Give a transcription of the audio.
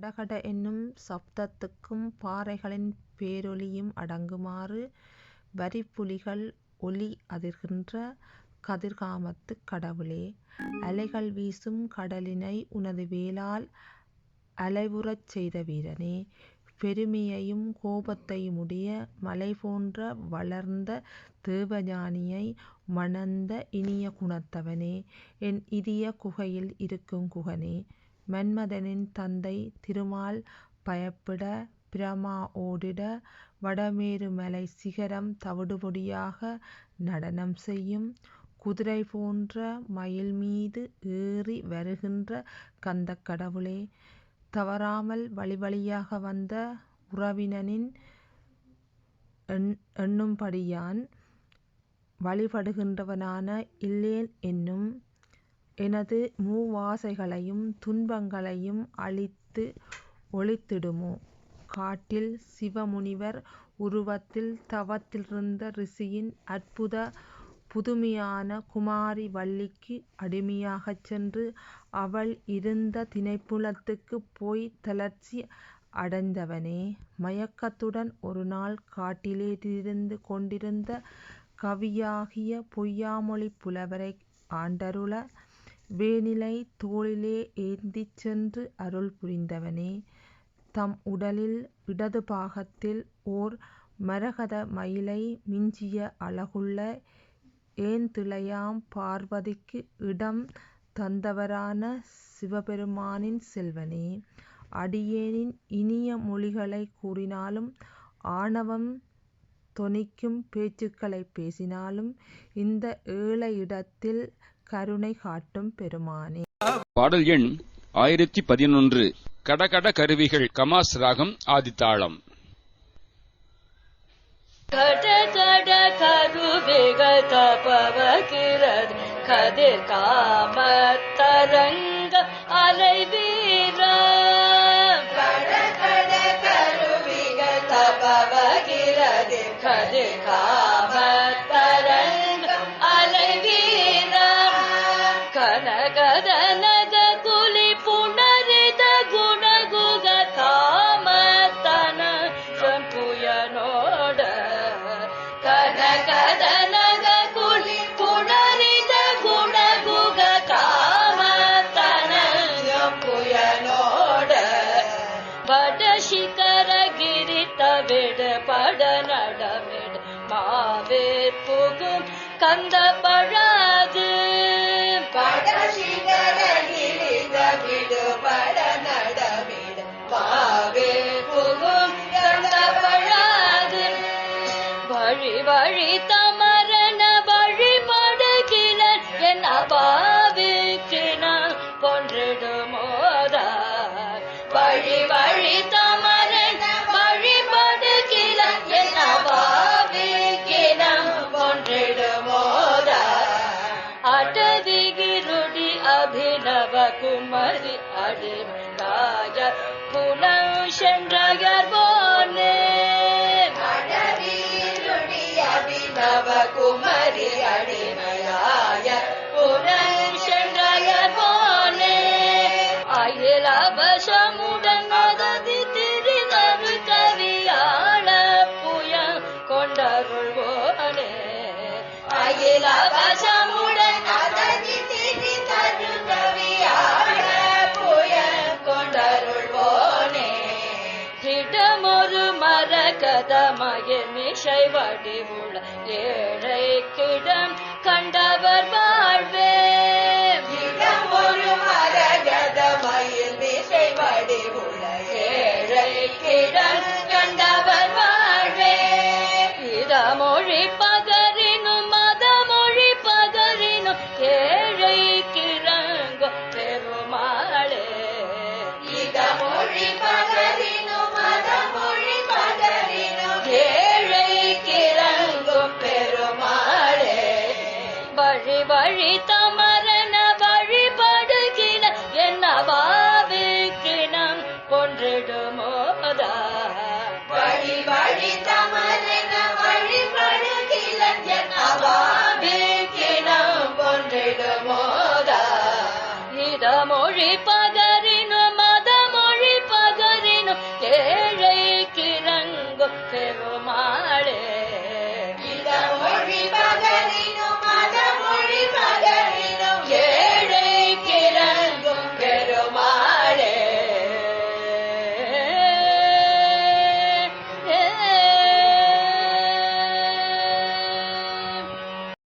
கடகட என்னும் சப்தத்துக்கும் பாறைகளின் பேரொலியும் அடங்குமாறு வரிப்புலிகள் ஒலி அதிர்கின்ற கதிர்காமத்துக் கடவுளே! அலைகள் வீசும் கடலினை உனது வேலால் அலைவுறச் செய்த வீரனே! பெருமையையும் மலை போன்ற வளர்ந்த தேவஞானியை மணந்த இனிய குணத்தவனே! என் இதய குகையில் இருக்கும் குகனே! மன்மதனின் தந்தை திருமால் பயப்பட பிரமா ஓடிட வடமேருமலை சிகரம் தவிடுபொடியாக நடனம் செய்யும் குதிரை போன்ற மயில் மீது ஏறி வருகின்ற கந்தக் கடவுளே! தவறாமல் வழிவழியாக வந்த உறவினனின் எண்ணும்படியான் வழிபடுகின்றவனான இல்லேன் என்னும் எனது மூவாசைகளையும் துன்பங்களையும் அழித்து ஒழித்திடுமோ! காட்டில் சிவமுனிவர் உருவத்தில் தவத்திலிருந்த ரிஷியின் அற்புத புதுமையான குமாரி வள்ளிக்கு அடிமையாகச் சென்று அவள் இருந்த திணைப்புலத்துக்குப் போய்த் தளர்ச்சி அடைந்தவனே! மயக்கத்துடன் ஒருநாள் காட்டிலே திரிந்து கொண்டிருந்த கவியாகிய பொய்யாமொழிப் புலவரை ஆண்டருள வேனிலை தோளிலே ஏந்திச் சென்று அருள் புரிந்தவனே! தம் உடலில் இடது பாகத்தில் ஓர் மரகத மயிலை மிஞ்சிய அழகுள்ள ஏந்திளையாம் பார்வதிக்கு இடம் தந்தவரான சிவபெருமானின் செல்வனே! அடியேனின் இனிய மொழிகளைக் கூறினாலும் ஆணவம் தொனிக்கும் பேச்சுக்களைப் பேசினாலும் இந்த ஏழையிடத்தில் கருணை காட்டும் பெருமானே! பாடல் எண் ஆயிரத்தி பதினொன்று. கடகட கருவிகள் கமாஸ் ராகம் ஆதித்தாளம். கட கட கருவிகள் தபவகிறது கதிர் காம தரங்க அலைவீர புகும் கந்த பழ கவசமுடன் அததி திரிதரு கவியாள புய கொண்டருள்வோனே. அகில கவசமுடன் அததி திரிதரு கவியாள புய கொண்டருள்வோனே. திடமொரு மரகதமய மிசை வடிவுள்ள ஏழை கிடம் கண்டவர் வழி தமரன வழிபடுகிற என்ன பாவிக்கினம் கொன்றிடுமோதா வழி வழி தமரன வழிபடுகிற என்ன பாவிக்கினம் கொன்றிடுமோதா இதமொழி பக